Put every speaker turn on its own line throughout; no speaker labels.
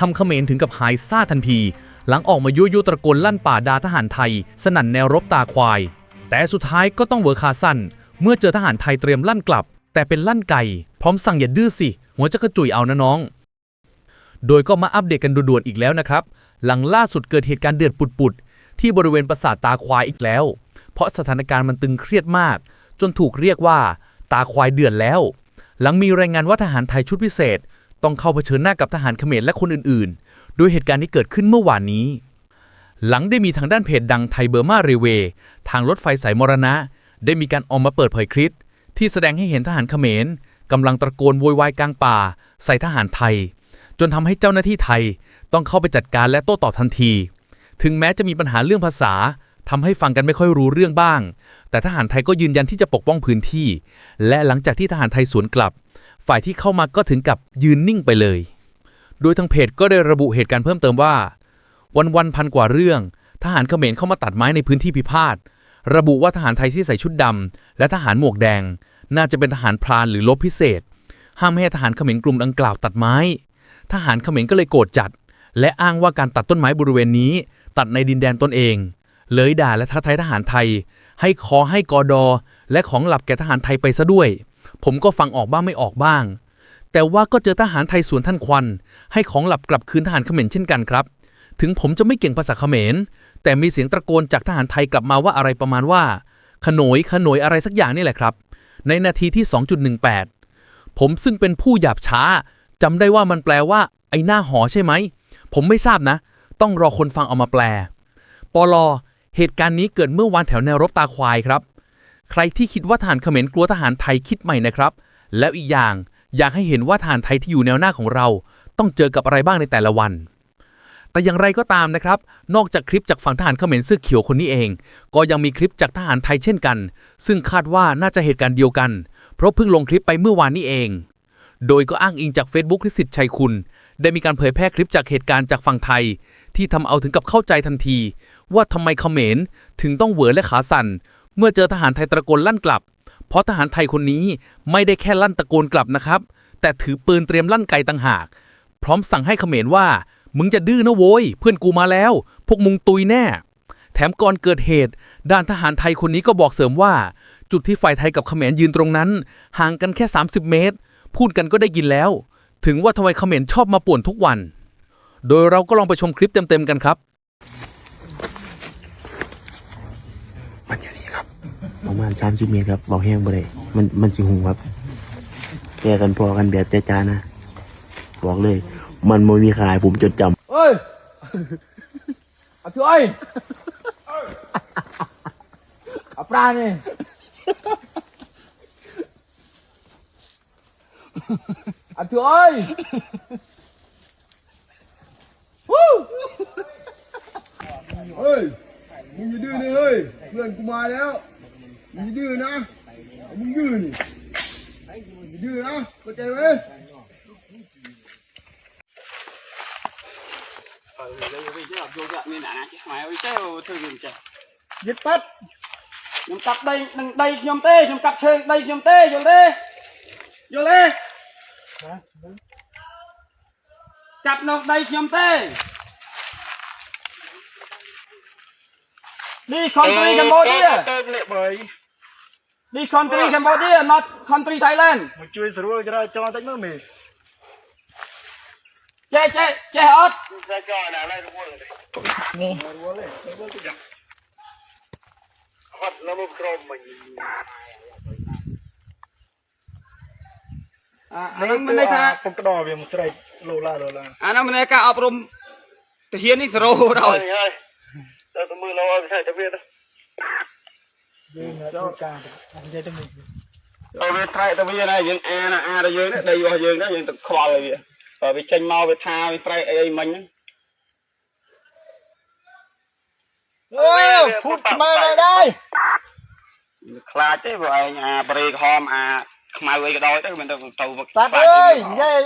ทำเขมรถึงกับหายซ่าทันที หลังออกมายุยยุตะโกนลั่นป่าดาทหารไทย สนั่นแนวรบตาควาย แต่สุดท้ายก็ต้องเวอร์คาสั้น เมื่อเจอทหารไทยเตรียมลั่นกลับ แต่เป็นลั่นไก่ พร้อมสั่งอย่าดื้อสิ หัวจะกระจุยเอานะน้อง โดยก็มาอัปเดตกันด่วนๆอีกแล้วนะครับ หลังล่าสุดเกิดเหตุการณ์เดือดปุดๆที่บริเวณปราสาทตาควายอีกแล้ว เพราะสถานการณ์มันตึงเครียดมาก จนถูกเรียกว่า ตาควายเดือดแล้ว หลังมีรายงานว่าทหารไทยชุดพิเศษ ต้องเข้าเผชิญหน้ากับทหารเขมรและคนอื่นๆ โดยเหตุการณ์ที่เกิดขึ้นเมื่อวานนี้ หลังได้มีทางด้านเพจดังไทยเบอร์มาเรเวย์ทางรถไฟสายมรณะ ได้มีการออกมาเปิดเผยคลิปที่แสดงให้เห็นทหารเขมรกำลังตะโกนโวยวายกลางป่า ใส่ทหารไทย จนทำให้เจ้าหน้าที่ไทยต้องเข้าไปจัดการและโต้ตอบทันที ถึงแม้จะมีปัญหาเรื่องภาษา ทำให้ฟังกันไม่ค่อยรู้เรื่องบ้าง แต่ทหารไทยก็ยืนยันที่จะปกป้องพื้นที่ และหลังจากที่ทหารไทยสวนกลับ ฝ่ายที่เข้ามาก็ถึงกับยืนนิ่งไปเลย โดยทางเพจก็ได้ระบุเหตุการณ์เพิ่มเติมว่า วันวันๆพันกว่าเรื่อง ทหารเขมรเข้ามาตัดไม้ในพื้นที่พิพาท ระบุว่าทหารไทยที่ใส่ชุดดำและทหารหมวกแดง น่าจะเป็นทหารพรานหรือลบพิเศษ ห้ามให้ทหารเขมรกลุ่มดังกล่าวตัดไม้ ทหารเขมรก็เลยโกรธจัด และอ้างว่าการตัดต้นไม้บริเวณนี้ ตัดในดินแดนตนเอง เลยด่าและท้าทายทหารไทย ให้ขอให้กอดอ และของหลับแก่ทหารไทยไปซะด้วย ผมก็ฟังออกบ้างไม่ออกบ้าง แต่ว่าก็เจอทหารไทยสวนท่านควัน ให้ของหลับกลับคืนทหารเขมรเช่นกันครับ ถึงผมจะไม่เก่งภาษาเขมร แต่มีเสียงตะโกนจากทหารไทยกลับมาว่าอะไรประมาณว่า ขนยขนยอะไรสักอย่างนี่แหละครับ ในนาทีที่ 2.18 ผมซึ่งเป็นผู้หยาบช้าจำได้ว่ามันแปลว่า ไอ้หน้าหอใช่ไหม ผมไม่ทราบนะ ต้องรอคนฟังเอามาแปล ปลอ เหตุการณ์นี้เกิดเมื่อวานแถวแนวรบตาควายครับ ใครที่คิดว่าทหารเขมรกลัวทหารไทยคิดใหม่นะครับ แล้วอีกอย่างอยากให้เห็นว่าทหารไทยที่อยู่แนวหน้าของเรา ต้องเจอกับอะไรบ้างในแต่ละวัน แต่อย่างไรก็ตามนะครับ นอกจากคลิปจากฝั่งทหารเขมรเสื้อเขียวคนนี้เอง ก็ยังมีคลิปจากทหารไทยเช่นกัน ซึ่งคาดว่าน่าจะเหตุการณ์เดียวกัน เพราะเพิ่งลงคลิปไปเมื่อวานนี้เอง โดยก็อ้างอิงจาก Facebook ทิสิทธิ์ชัยคุณ ได้มีการเผยแพร่คลิปจากเหตุการณ์จากฝั่งไทย ที่ทำเอาถึงกับเข้าใจทันที ว่าทำไมเขมรถึงต้องเหวอและขาสั่น เมื่อเจอทหารไทยตะโกนลั่นกลับ เพราะทหารไทยคนนี้ไม่ได้แค่ลั่นตะโกนกลับนะครับ แต่ถือปืนเตรียมลั่นไกต่างหาก พร้อมสั่งให้เขมรว่า มึงจะดื้อนะโว้ย เพื่อนกูมาแล้ว พวกมึงตุยแน่ แถมก่อนเกิดเหตุ ด้านทหารไทยคนนี้ก็บอกเสริมว่า จุดที่ฝ่ายไทยกับเขมรยืนตรงนั้น ห่างกันแค่ 30 เมตร พูดกันก็ได้ยินแล้ว ถึงว่าทำไมเขมรชอบมาป่วนทุกวัน โดยเราก็ลองไปชมคลิปเต็มๆกันครับ
มันอย่างนี้ครับ ประ มาณสามสิบเมตรครับเบาแห้งบ่ได้มันมันจิหุงครับแกกันพอกันแบบจ้าจานะ บอกเลย มันไม่มีขายผมจดจำ
เฮ้ยเอาช่วยเอาปลาเนี่ยอาช่วยวู้เฮ้ย มึงอย่าดื้อเนะเฮ้ย เพื่อนกูมาแล้ว gidiyor lan. Bu gidiyor. Gidiyor lan.
Kaçıyor lan. giết bắt ខ្ញុំកាប់ដីនឹងដីខ្ញុំទេខ្ញុំកាប់ឈើដីខ្ញុំទេយល់ទេយល់ទេកាប់នៅដីខ្ញុំទេនេះខំត្រី
កម្ពុជាទៅលេខ3
នេះ country Cambodia not country Thailand
មកជួយស្រួលចរាចរណ៍តិចមើលមេ
ចេះចេះចេះអត់
តែចរដល់ហើយរវល់ទេនេះរវល់ទេរវល់តិចហត់នៅមុខក្រមមិញ
អាអាហ្នឹងមិនន័យថា
ពុកក្តោវាមកស្រែកលោឡាលោឡា
អាហ្នឹងមិនន័យការអប់រំទាហាននេះ0ដល់
ហើយហើយទៅទៅមើលលោឲ្យតែទៅវាទៅ
យើងធ្វើការនិយាយទៅនេះ
អើវាត្រែកទៅវាណាយើងអាណាអារបស់យើងនេះដីរបស់យើងនេះយើងទៅខ្វល់វាបើវាចេញមកវាថាវាត្រែកអីអីមិញ
អូភូតខ្មែរណាដែរ
ខ្លាចទេព្រោះឯងអាប្រេកហមអាខ្មៅអីក៏ដោយទៅមិនទៅទៅ
ខ្លាចអើយនិយាយ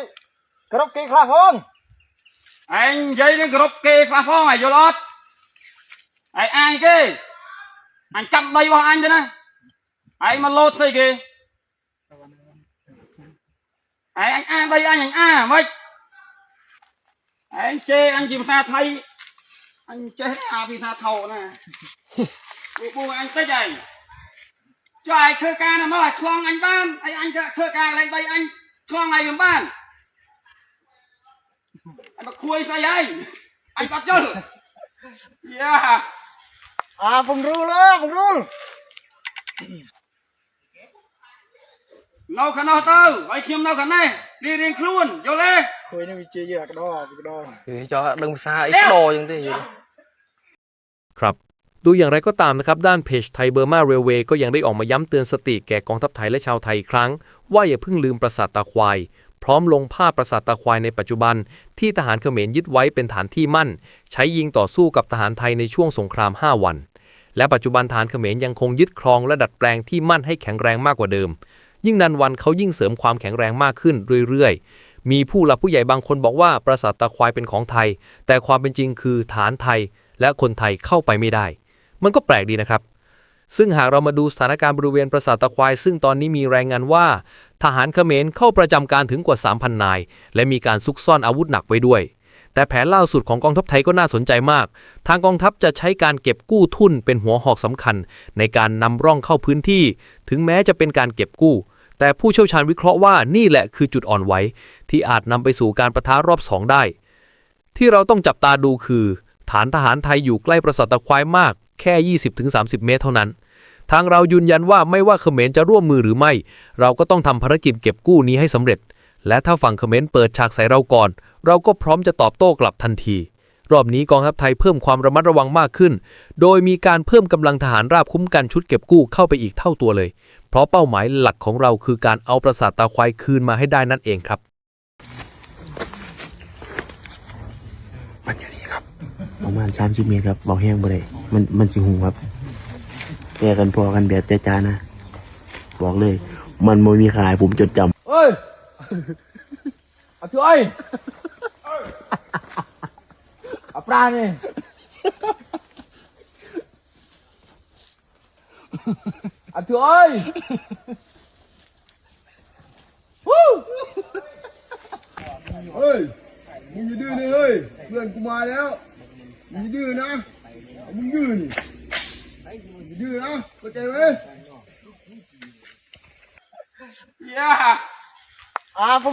គ្រប់គេខ្លះផង
ឯងនិយាយនឹងគ្រប់គេខ្លះផងឯងយល់អត់ឯងអាយគេ អញចាប់ដីរបស់អញទៅណាឯងមកលោតស្អីគេឯងអញអាដីអញអញអាមិនឯងជេអញជាភាសាថៃអញចេះអាភាសាថោណាបូបូអញតិចឯងចុះឯងធ្វើការណាមកឲ្យឆ្លងអញបានឯងអញធ្វើការឡើងដីអញឆ្លងឯងមិនបានអញមកគួយស្អីហើយអញបាត់យល់យ៉ា
อ่าผมรู้แล้วผมรู้
នៅខាងនោះទៅហើយខ្ញុំនៅខាងនេះរៀងរៀងខ្លួនយល់ទេ
คุยนี่วิจัยเยอะกระดอกระดอ
គឺចោះដឹងភាសាអីស្ដោអញ្ចឹงទេយល់
ครับ ดูอย่างไรก็ตามนะครับ ด้านเพจไทยเบอร์มาเรลเวย์ก็ยังได้ออกมาย้ำเตือนสติแก่กองทัพไทยและชาวไทยอีกครั้ง ว่าอย่าเพิ่งลืมปราสาทตาควาย พ ร้อมลงภาพปราสาทตาควายในปัจจุบัน ที่ทหารเขมรยึดไว้เป็นฐานที่มั่น ใช้ยิงต่อสู้กับทหารไทยในช่วงสงคราม 5 วัน และปัจจุบันฐานเขมรยังคงยึดครองและดัดแปลงที่มั่นให้แข็งแรงมากกว่าเดิม ยิ่งนันวันเขายิ่งเสริมความแข็งแรงมากขึ้นเรื่อยๆ มีผู้หลักผู้ใหญ่บางคนบอกว่าปราสาทตาควายเป็นของไทย แต่ความเป็นจริงคือฐานไทย และคนไทยเข้าไปไม่ได้ มันก็แปลกดีนะครับ ซึ่งหากเรามาดูสถานการณ์บริเวณปราสาทตะควาย ซึ่งตอนนี้มีรายงานว่า ทหารเขมรเข้าประจำการถึงกว่า 3,000 นาย และมีการซุกซ่อนอาวุธหนักไว้ด้วย แต่แผนล่าสุดของกองทัพไทยก็น่าสนใจมาก ทางกองทัพจะใช้การเก็บกู้ทุนเป็นหัวหอกสำคัญ ในการนำร่องเข้าพื้นที่ ถึงแม้จะเป็นการเก็บกู้ แต่ผู้เชี่ยวชาญวิเคราะห์ว่านี่แหละคือจุดอ่อนไหวที่อาจนำไปสู่การประทะรอบสองได้ ที่เราต้องจับตาดูคือ ฐานทหารไทยอยู่ใกล้ปราสาทตะควายมาก แค่ 20-30 เมตรเท่านั้น ทางเรายืนยันว่าไม่ว่าเขมรจะร่วมมือหรือไม่ เราก็ต้องทำภารกิจเก็บกู้นี้ให้สำเร็จ และถ้าฝั่งเขมรเปิดฉากใส่เราก่อน เราก็พร้อมจะตอบโต้กลับทันที รอบนี้กองทัพไทยเพิ่มความระมัดระวังมากขึ้น โดยมีการเพิ่มกำลังทหารราบคุ้มกันชุดเก็บกู้เข้าไปอีกเท่าตัวเลย เพราะเป้าหมายหลักของเราคือการเอาปราสาทตาควายคืนมาให้ได้นั่นเองครับ
มันอย่างนี้ครับ ประ มาณสามสิบเมตรครับเบาแห้งบ่ได้มันมันสิหุงครับแกกันพอกันแบบจ้าๆนะ บอกเลย มันไม่มีขายผมจดจำ
เฮ้ยเอาช่วยอาปลาเนี่ยอาช่วยวู้เฮ้ยมึงอย่าดื้อเลยเฮ้ยเพื่อนกูมาแล้ว มึงอย่าดื้อนะมึงดื้อนี่มึงอย่าดื้อนะเข้าใจไหม
yeah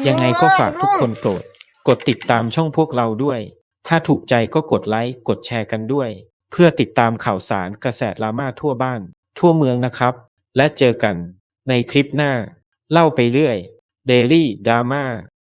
ยังไงก็ฝากทุกคนโปรดกดติดตามช่องพวกเราด้วย ถ้าถูกใจก็กดไลค์กดแชร์กันด้วย เพื่อติดตามข่าวสารกระแสดราม่าทั่วบ้าน ทั่วเมืองนะครับ และเจอกันในคลิปหน้า เล่าไปเรื่อย Daily Drama